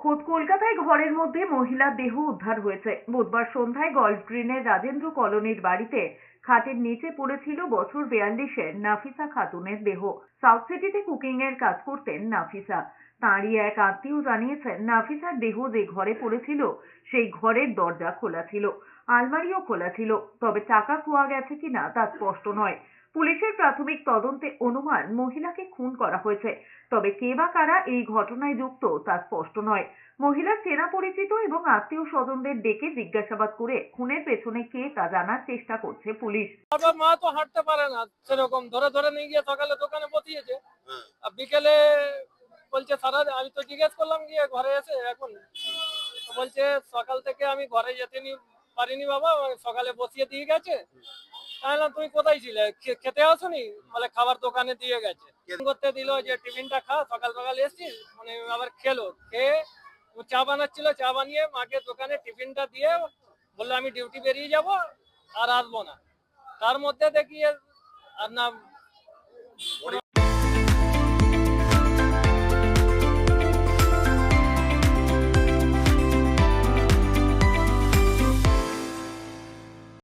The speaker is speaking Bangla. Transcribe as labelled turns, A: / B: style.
A: খোদ কলকাতায় ঘরের মধ্যে মহিলার দেহ উদ্ধার হয়েছে। বুধবার সন্ধ্যায় গল্ফ গ্রিনের রাজেন্দ্র কলোনির বাড়িতে খাটের নিচে পড়েছিল বছর বিয়াল্লিশের নাফিসা খাতুনের দেহ। সাউথ সিটিতে কুকিং এর কাজ করতেন নাফিসা। তাঁরই এক আত্মীয় জানিয়েছেন, নাফিসার দেহ যে ঘরে পড়েছিল, সেই ঘরের দরজা খোলা ছিল, আলমারিও খোলা ছিল, তবে টাকা খোয়া গেছে কিনা তা স্পষ্ট নয়। পুলিশের প্রাথমিক তদন্তে অনুমান মহিলাকে খুন করা হয়েছে। তবে কে বা কারা এই ঘটনায় যুক্ত তা স্পষ্ট নয়। মহিলার চেনা পরিচিত এবং আত্মীয় স্বজনদের ডেকে জিজ্ঞাসাবাদ করে খুনের পেছনে কে তা জানার চেষ্টা করছে পুলিশ।
B: বাবা মা তো হাঁটতে পারে না সেরকম ধরে ধরে নিয়ে গিয়ে সকালে দোকানে বসিয়েছে।
C: হ্যাঁ।
B: আর বিকেলে বলছে সারা আমি তো জিজ্ঞেস করলাম গিয়ে ঘরে এসে এখন। বলছে সকাল থেকে আমি ঘরে যেতে নি পারিনি বাবা সকালে বসিয়ে দিয়ে গেছে। তাহলে তুমি কোথায় ছিলে? খেতে আসনি? বলে খাবার দোকানে দিয়ে গেছে। করতে দিল যে, টিফিনটা খা সকাল সকাল এসছিস? মানে আবার খেলো। খেয়ে চা বানাচ্ছিল, চা বানিয়ে মাকে দোকানে টিফিনটা দিয়ে বলল, আমি ডিউটি বেরিয়ে যাব, আর আসব না। তার মধ্যে দেখি আর না